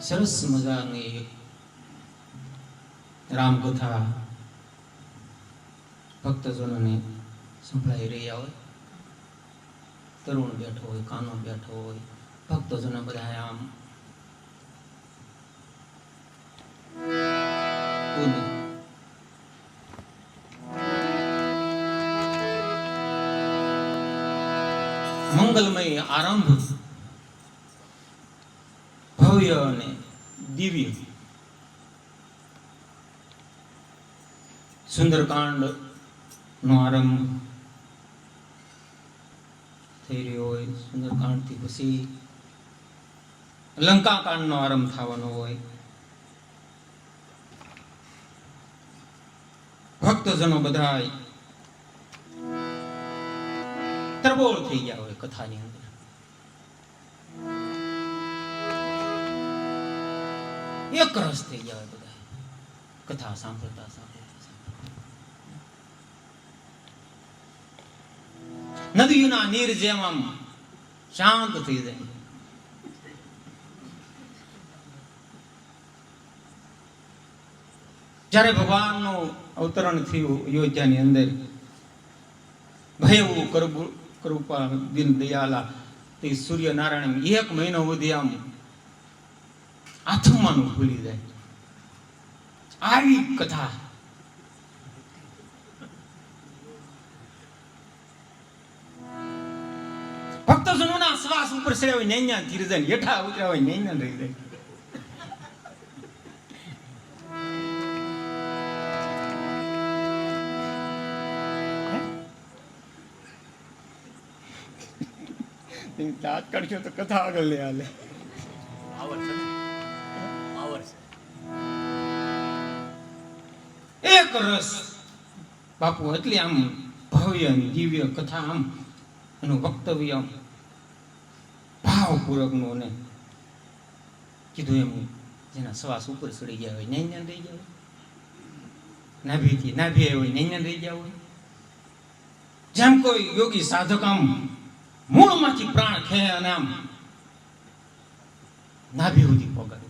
સરસ મજાની રામકથા ભક્તજનોને સંભળાઈ રહ્યા હોય તરુણ બેઠો હોય, કાનો બેઠો હોય, ભક્તજનો બધા આમ. મંગલમય આરંભ ભવ્ય અને દિવ્ય સુંદરકાંડ નો આરંભ થઈ રહ્યો હોય સુંદરકાંડથી પછી લંકાકાંડ નો આરંભ થવાનો હોય. ભક્તજનો બધા તરબોળ થઈ ગયા હોય કથાની એક રસ થઈ જાય બધા. કથા સાંભળતા સાંભળતા નદીના નીર જેમ આમ શાંત થઈ જાય. જ્યારે ભગવાનનું અવતરણ થયું અયોધ્યાની અંદર, ભયવું કૃપા દિન દયાલા, તે સૂર્યનારાયણ એક મહિનો સુધી આમ આથમવાનું ભૂલી જાય. આવી કથા. ભક્તજનોના શ્વાસ ઉપર ચડ્યા હોય નૈયા ધીરે જાય હેઠા ઉતર્યા હોય નૈયા રહી જાય. દાંત કાઢશો તો કથા આગળ લે હાલે. રસ. બાપુ એટલે આમ ભવ્ય દિવ્ય કથા આમ એનું વક્તવ્ય ભાવપૂર્વકનું અને કીધું એમ જેના શ્વાસ ઉપર ચડી ગયા હોય નૈન્યા રહી ગયા હોય. નાભીથી નાભી હોય નૈન્યા રહી ગયા હોય. જેમ કોઈ યોગી સાધક આમ મૂળમાંથી પ્રાણ ખે અને આમ નાભી સુધી પગાડી.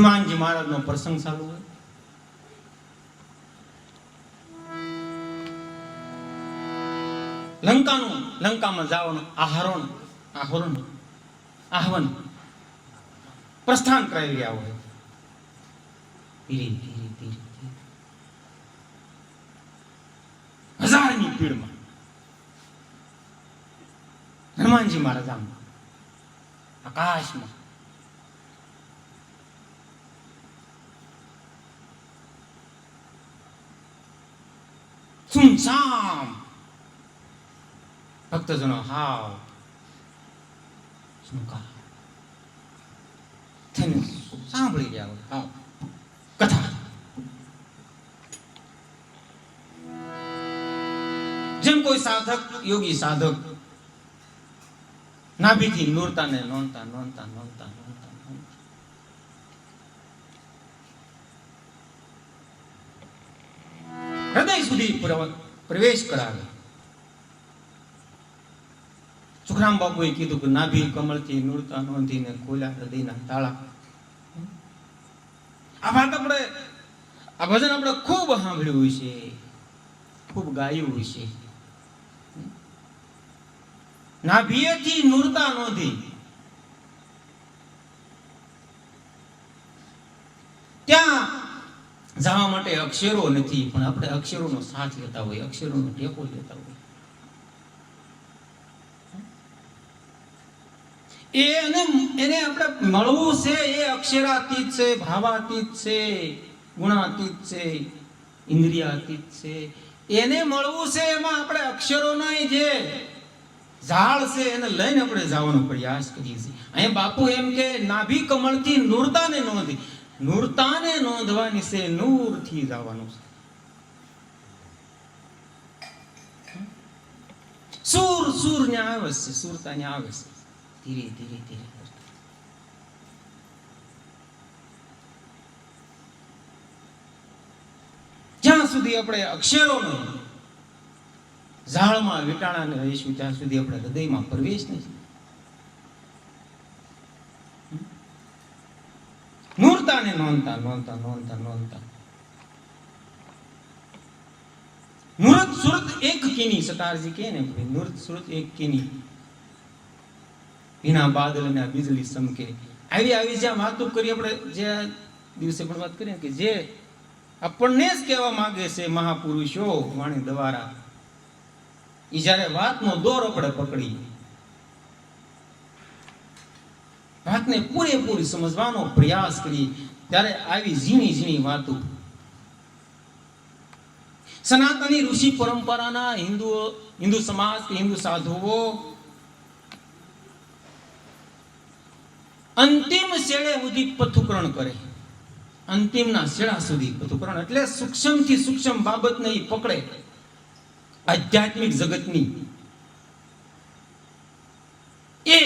હનુમાનજી મહારાજનો પ્રસંગ ચાલુ હોય. લંકાનું, લંકામાં જવાનું, આહરણ આહરણ, આહવન, પ્રસ્થાન કરાવી રહ્યા હોય. ધીરે ધીરે ધીરે હજારની પીડમાં હનુમાનજી મહારાજ આમ આકાશમાં સુમસામ ભક્તજનો હાવ સાંભળી ગયા હાવ કથા જેમ કોઈ સાધક યોગી સાધક નાભીથી નોરતા ને નોંધતા નોંધતા નોંધતા નોંધતા નોંધતા સુધી પ્રવેશ કરાવે. સુખરામ બાપુએ કીધું કે નાભી કમળથી નૂરતા નોંધીને ખોલ્યા હૃદયના તાળા. આ વાત આપણે, આ ભજન આપણે ખૂબ સાંભળ્યું છે. ખૂબ ગાયું છે. નાભીએથી નૂરતા નોંધી ત્યાં જવા માટે અક્ષરો નથી, પણ આપણે અક્ષરોનો સાથ લેતા હોય અક્ષરોનો ટેકો લેતા હોય એને એને આપણે મળવું છે, એ અક્ષરાતીત છે, ભાવાતીત છે, ગુણાતીત છે, ઇન્દ્રિયાતીત છે. એને મળવું છે, એમાં આપણે અક્ષરોના જે ઝાડ છે, એને લઈને આપણે જવાનો પ્રયાસ કરીએ છીએ. અહીંયા બાપુ એમ કે, નાભી કમળથી નૂરતાને નોંધી. નૂરતાને નોંધવાની છે, નૂરથી જવાનું છે. સુર સુર ને આવે છે સુરતા ને આવે છે. ધીરે ધીરે ધીરે જ્યાં સુધી આપણે અક્ષરોનો ઝાડમાં વિટાણાને રહીશું, ત્યાં સુધી આપણે હૃદયમાં પ્રવેશ નથી ને નોંધતા નોંધતા નોંધતા નોંધતા. નુરત સુરત એક કિની, સતારજી કે ને ભાઈ, નુરત સુરત એક કિની. વિના બાદલ અને બીજળી સમકે. આવી આવી જ્યાં વાતો કરી આપણે, જે દિવસે પણ વાત કરીએ કે જે આપણને જ કહેવા માંગે છે, મહાપુરુષો, વાણી દ્વારા. એ જ્યારે વાતનો દોર આપણે પકડી વાતને પૂરેપૂરી સમજવાનો પ્રયાસ કરીએ ત્યારે આવી ઝીણી ઝીણી વાતો. સનાતની ઋષિ પરંપરાના હિન્દુઓ, હિન્દુ સમાજ કે હિન્દુ સાધુઓ, અંતિમ શેળે સુધી પથુકરણ કરે. અંતિમના શેડા સુધી પથુકરણ એટલે સૂક્ષ્મથી સૂક્ષ્મ બાબતને એ પકડે. આધ્યાત્મિક જગતની એ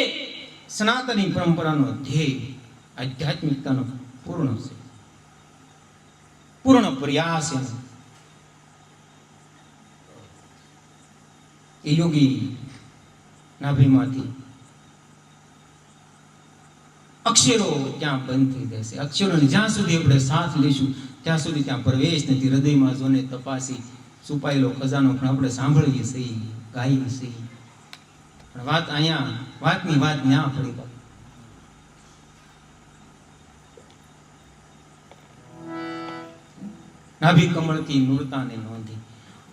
સનાતની પરંપરાનો ધ્યેય આધ્યાત્મિકતાનો પૂર્ણ છે. પૂર્ણ પ્રયાસ એનો. એ યોગી નાભીમાંથી અક્ષરો ત્યાં બંધ થઈ જશે અક્ષરોને જ્યાં સુધી આપણે સાથ લઈશું ત્યાં સુધી ત્યાં પ્રવેશ નથી. હૃદયમાં જોને તપાસી છુપાયેલો ખજાનો પણ આપણે સાંભળીએ સહી ગાઈએ સહી પણ વાત અહીંયા, વાતની વાત ન્યા પડી બાપ. નાભી કમળથી નૂરતાને નોંધી.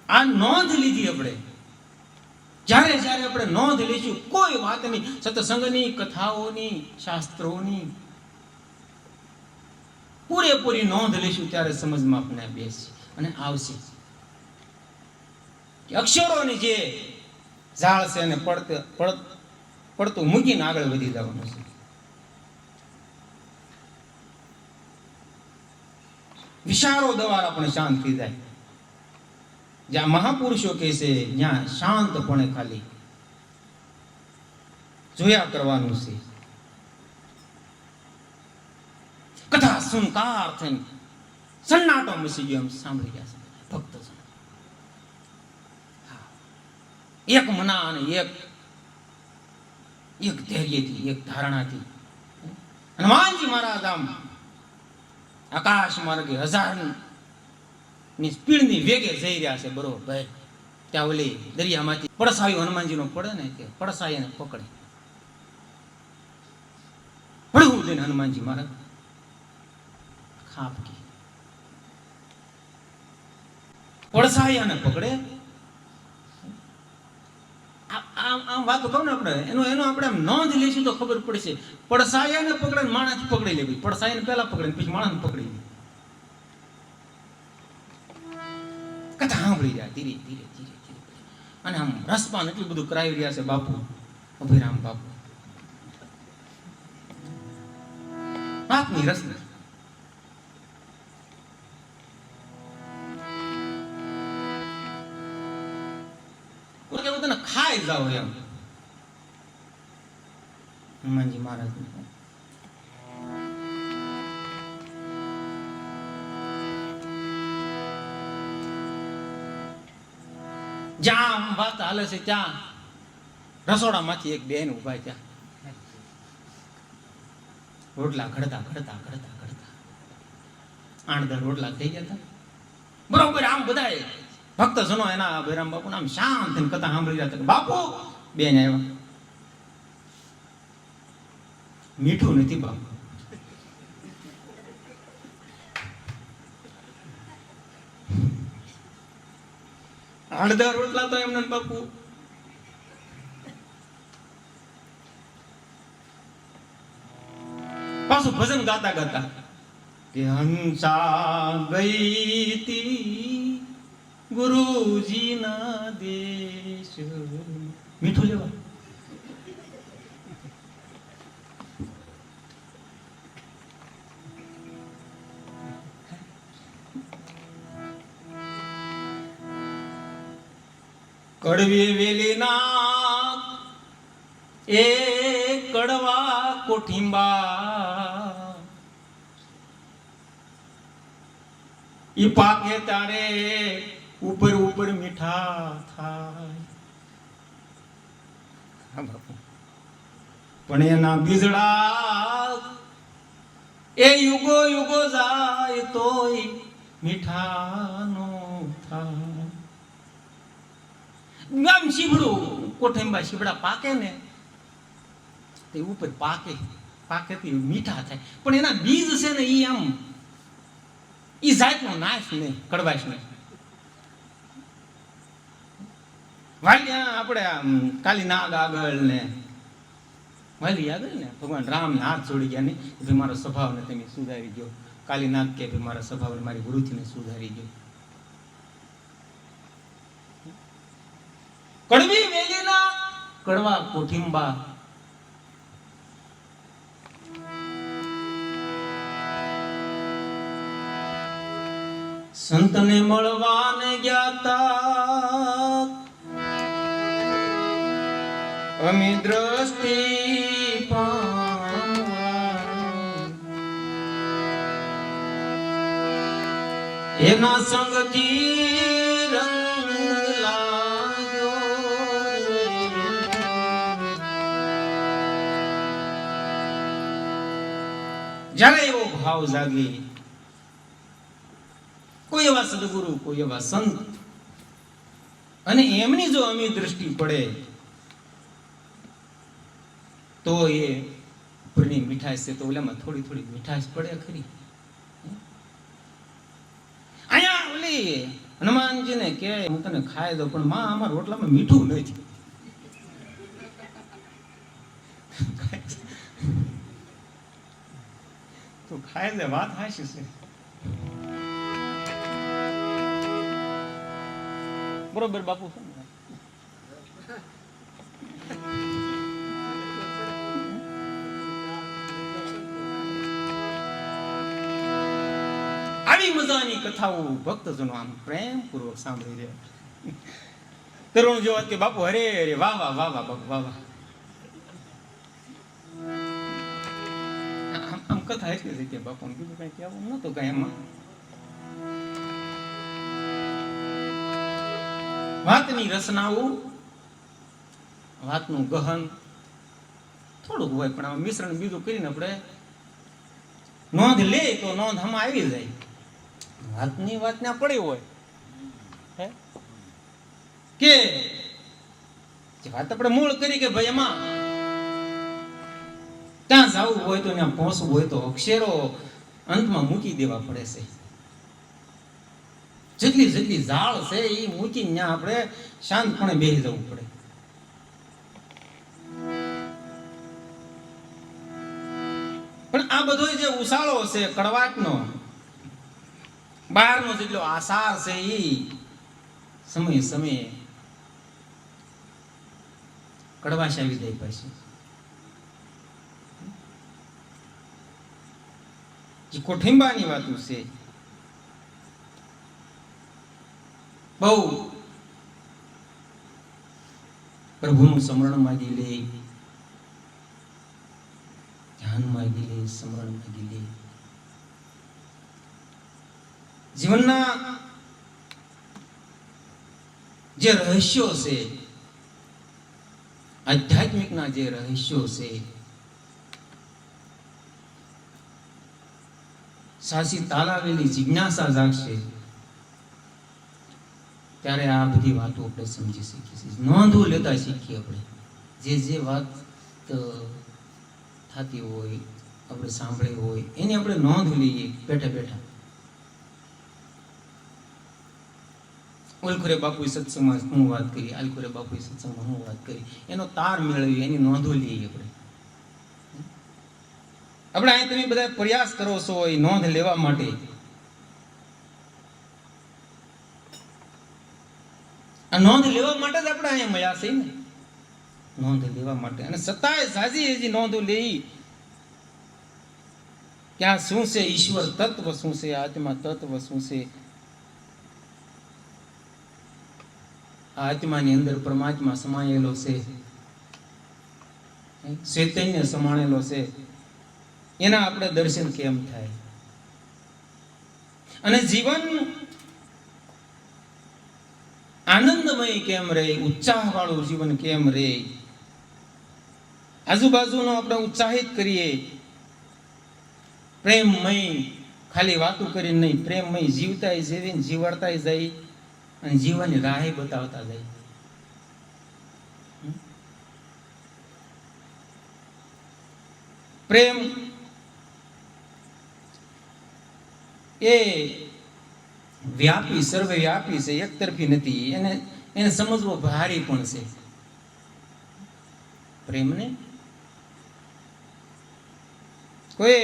આ નોંધ લીધી આપણે. જ્યારે જ્યારે આપણે નોંધ લઈશું કોઈ વાતની સત્સંગની, કથાઓની, શાસ્ત્રોની પૂરેપૂરી નોંધ લઈશું ત્યારે સમજમાં આપણે બેસશે અને આવશે. અક્ષરોની જે ઝાડ છે એને પડતે પડતું મૂકીને આગળ વધી જવાનું છે. વિશાળો દ્વારા પણ શાંત થઈ જાય. જ્યાં મહાપુરુષો કહે છે, ત્યાં શાંતપણે ખાલી જોયા કરવાનું છે. કથા સુનકાર થઈને સન્નાટો મસી ગયો સાંભળી ગયા છે ભક્ત એક મના અને એક એક ધૈર્યથી, એક ધારણાથી. હનુમાનજી મહારાજ આમ આકાશ માર્ગે હજારની સ્પીડની વેગે જઈ રહ્યા છે, બરોબર ત્યાં ઓલી દરિયામાંથી પડસાયું હનુમાનજીનો પડે ને કે પડસાઈ એને પકડે. પડવું દઈને હનુમાનજી મહારાજ. ખાપકી પડસાયાને પકડે આ- આમ આમ વાત કહું ને આપણે, એનો એનો આપણે આમ નોંધ લેશું તો ખબર પડશે. પડસાયાને પકડે માણસ પકડી લેવી. પડસાયાને પહેલા પકડે પછી માણસ પકડી લે કથા સાંભળી રહ્યા ધીરે ધીરે ધીરે ધીરે. અને આમ રસપાન એટલું બધું કરાવી રહ્યા છે બાપુ, અભિરામ બાપુ. વાતની રસ ખાઈ એમ. હનુમાનજી મહારાજ જ્યાં વાત હાલે છે ત્યાં રસોડામાંથી એક બેન ઊભા ત્યાં રોટલા ઘડતા ઘડતા ઘડતા ઘડતા. આઠ દસ રોટલા થઈ ગયા હતા. બરોબર આમ બધાએ ભક્ત જનો એના ભૈરામ બાપુ આમ શાંત થઈને કથા સાંભળી રહ્યા હતા બાપુ, બેન આવ્યા. મીઠું નથી બાપુ. તો એમને બાપુ. પાછું ભજન ગાતા ગાતા કે હંસા ગઈ તી ગુરુજીના દેશ. મીઠું લેવા. કડવી વેલીના એ કડવા કોઠીંબા. ઈ પાકે તારે ઉપર ઉપર મીઠા થાય. પણ એના બીજડા એ યુગો યુગો જાય તોય મીઠાનો થાય. આમ શીબડું કોઠંબા શીબડા પાકે ને, તે ઉપર પાકે પાકે તે મીઠા થાય. પણ એના બીજ છે ને એ આમ એ જાતનો નાશ નહીં કડવાશ નહીં વાલ્યા આપણે કાલી નાગ આગળ ને વાલી આગળ ને? ભગવાન રામ હાથ જોડી ગયા ને ભાઈ મારો સ્વભાવને તમે સુધારી ગયો. કાલી નાગ કે ભાઈ મારા સ્વભાવને મારી વૃત્તિને સુધારી ગયો. કડવી વેલીના કડવા કોઠિંબા. સંતને મળવાને ગયા તા અમે દ્રષ્ટિ એના સંગથી જ્યારે એવો ભાવ જાગે, કોઈ એવા સદગુરુ, કોઈ એવા સંત, અને એમની જો અમી દ્રષ્ટિ પડે તો એ ઉપરની મીઠાશ છે, તો ઓલામાં થોડી થોડી મીઠાશ પડે ખરી. અહીંયા ઓલી હનુમાનજીને કે, હું તને ખાઈ દઉં, પણ માં અમારા રોટલામાં મીઠું નથી. તો ખાઈ દે વાત હાશી છે. બરોબર બાપુ. છે આવી મજાની કથાઓ ભક્તજનો આમ પ્રેમપૂર્વક સાંભળી રહ્યા તરુણ જેવા કે બાપુ હરે હરે વાહ વાહ વાહ વાહ, બાપુ, વાહ વાહ. આમ કથા એટલી રીતે બાપુ બીજું કઈ કહેવું નતું કઈ એમાં. વાતની રચનાઓ, વાતનું ગહન, થોડુંક હોય પણ મિશ્રણ બીજું કરીને આપણે નોંધ લે તો નોંધ આમાં આવી જાય. વાતની વાત ના પડી હોય? કે જે વાત આપણે મૂળ કરી કે ભાઈ એમાં ત્યાં જવું હોય તો ત્યાં પહોંચવું હોય તો અક્ષરો અંતમાં મૂકી દેવા પડે છે. જેટલી જેટલી ઝાડ છે એ મૂકીને ત્યાં આપણે શાંતપણે બેસી જવું પડે. પણ આ બધો જે ઉસાળો છે કડવાટનો બહારનો જેટલો આસાર છે એ સમય સમયે કડવાશ આવી જાય પછી. જે કોઠિંબાની વાતો છે, બહુ પ્રભુનું સ્મરણ માગી લે, ધ્યાન માગી લે, સ્મરણ માગી લે. જીવનના જે રહસ્યો છે, આધ્યાત્મિકના જે રહસ્યો છે સાચી તાલાવેલી જિજ્ઞાસા જાગશે, ત્યારે આ બધી વાતો આપણે સમજી શકીએ છીએ. નોંધો લેતા શીખીએ આપણે. જે જે વાત થતી હોય, આપણે સાંભળી હોય, એની આપણે નોંધ લઈએ, બેઠા બેઠા. ઓલખુરે બાપુએ સત્સંગમાં શું વાત કરી આલખુરે બાપુએ સત્સંગમાં શું વાત કરી. એનો તાર મેળવી, એની નોંધો લઈએ આપણે. આપણે અહીં તમે બધા પ્રયાસ કરો છો એ નોંધ લેવા માટે. આ નોંધ લેવા માટે જ આપણે અહીંયા મળ્યા છે ને? નોંધ લેવા માટે. અને સતાય સાજી હજી નોંધો લેઈ. ક્યાં શું છે? ઈશ્વર તત્વ શું છે? આત્મા તત્વ શું છે? આત્માની અંદર પરમાત્મા સમાયેલો છે. ચૈતન્ય સમાણેલો છે. એના આપણે દર્શન કેમ થાય? અને જીવન આનંદમય કેમ રહે? ઉત્સાહ વાળું જીવન કેમ રહે? આજુબાજુનો આપણે ઉત્સાહિત કરીએ. પ્રેમમય, ખાલી વાતો કરીને નહીં, પ્રેમમય જીવતાય જીવીને જીવાડતાય જાય. અને જીવનની રાહે બતાવતા જાય. પ્રેમ એ વ્યાપી, સર્વવ્યાપી છે, એકતરફી નથી. એને એને સમજવો ભારી પણ છે. પ્રેમને? કોઈ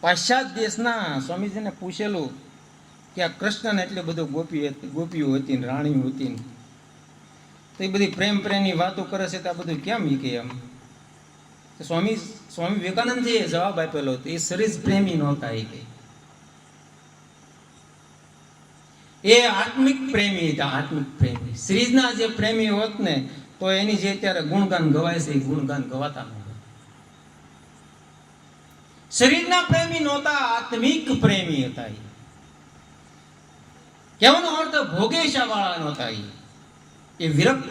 પાશ્ચાત્ય દેશના સ્વામીજીને પૂછેલું કે આ કૃષ્ણને એટલે બધો ગોપી ગોપીઓ હતી ને રાણીઓ હતી ને. તો એ બધી પ્રેમ પ્રેમની વાતો કરે છે તો આ બધું કેમ ઈ એમ? સ્વામી સ્વામી વિવેકાનંદજીએ જવાબ આપેલો હતો, એ સરીસ પ્રેમી નહોતા એ કે. એ આત્મિક પ્રેમી હતા, આત્મિક પ્રેમી. શ્રીજના જે પ્રેમી હોત ને, તો એની જે અત્યારે ગુણગાન ગવાય છે એ ગુણગાન ગવાતા ન શરીરના પ્રેમી નહોતા, આત્મિક પ્રેમી હતા એ કહેવાનો અર્થ ભોગેશા વાળાનો થાય એ વિરક્ત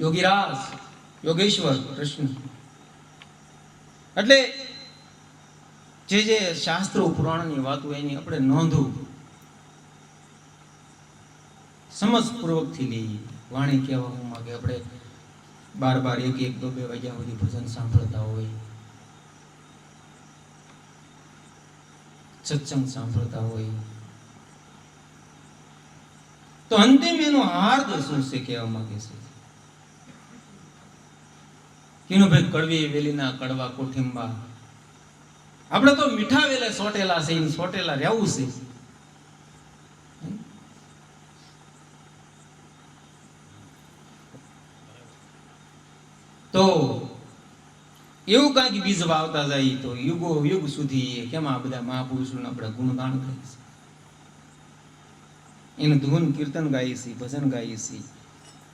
યોગીરાજ, યોગેશ્વર, કૃષ્ણ. એટલે જે જે શાસ્ત્રો પુરાણની વાતો એની આપણે નોંધવું સમજપૂર્વકથી લઈએ. વાણી કહેવામાં કે આપણે બાર બાર એક એક દો બે વાગ્યા સુધી ભજન સાંભળતા હોય. સત્સંગ સાંભળતા હોય. તો અંતિમ એનો હાર્દ શું છે કહેવા માંગે છે? કિનુભાઈ કડવી વેલીના કડવા કોઠિંબા. આપણે તો મીઠા વેલે સોટેલા છે ઈ સોટેલા રહેવું છે. તો એવું કાંઈક બીજ વાવતા જાય તો યુગો, યુગ સુધી કેમ આ બધા મહાપુરુષોના આપણે ગુણગાન કરીએ છીએ એનું ધૂન કીર્તન ગાઈએ છીએ, ભજન ગાઈએ છીએ.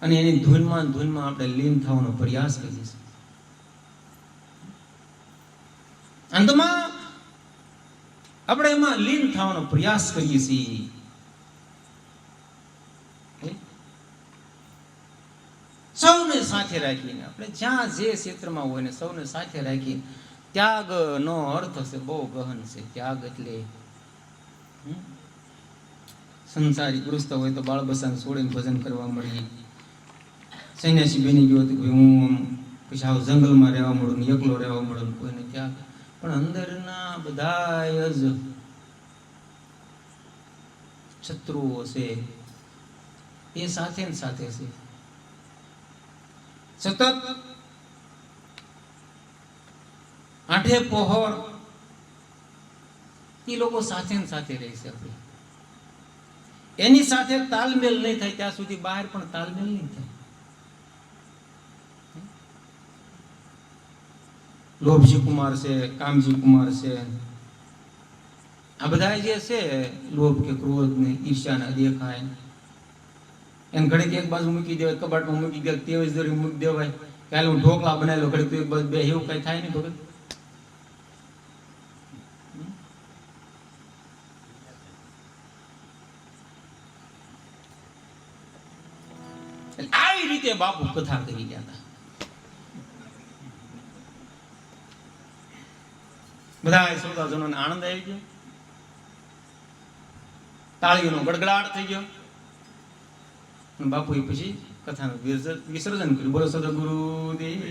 અને એની ધૂનમાં ધૂનમાં આપણે લીન થવાનો પ્રયાસ કરીએ છીએ. અંતમાં આપણે એમાં લીન થવાનો પ્રયાસ કરીએ છીએ હે? સૌને સાથે રાખીને. આપણે જ્યાં જે ક્ષેત્રમાં હોય ને સૌને સાથે રાખી, ત્યાગનો અર્થ છે બહુ ગહન છે. ત્યાગ એટલે? સંસારી ગૃહસ્થ હોય તો બાળ બસાને છોડીને ભજન કરવા મળી સન્યાસી બની ગયો હતો કે હું પછી આવું જંગલમાં રહેવા મળું ને એકલો રહેવા મળું ને કોઈને ત્યાગ. પણ અંદરના બધા જ શત્રુઓ છે. એ સાથે ને સાથે છે. સતત આઠે પહોર એ લોકો સાથે સાથે રહેશે આપણે. એની સાથે તાલમેલ નહીં થાય, ત્યાં સુધી બહાર પણ તાલમેલ નહીં થાય. લોભજી કુમાર છે, કામજી કુમાર છે. આ બધા જે છે, લોભ કે ક્રોધ ને ઈર્ષ્યા ને દેખાય. એને ઘડીક એક બાજુ મૂકી દેવાય, કબાટમાં મૂકી દેવાય, તેવી જ દોરી મૂકી દેવાય. કાલે હું ઢોકળા બનાવેલો, ઘડીક એક બાજુ બે, એવું કઈ થાય નહીં ભગત. આવી રીતે બાપુ કથા કરી ગયા હતા. બધા શ્રોતાજનોને આનંદ આવી ગયો. તાળીઓનો ગડગડાટ થઈ ગયો. અને બાપુએ પછી કથાનું વિસર્જન વિસર્જન કર્યું બોલો સદગુરુ દેવ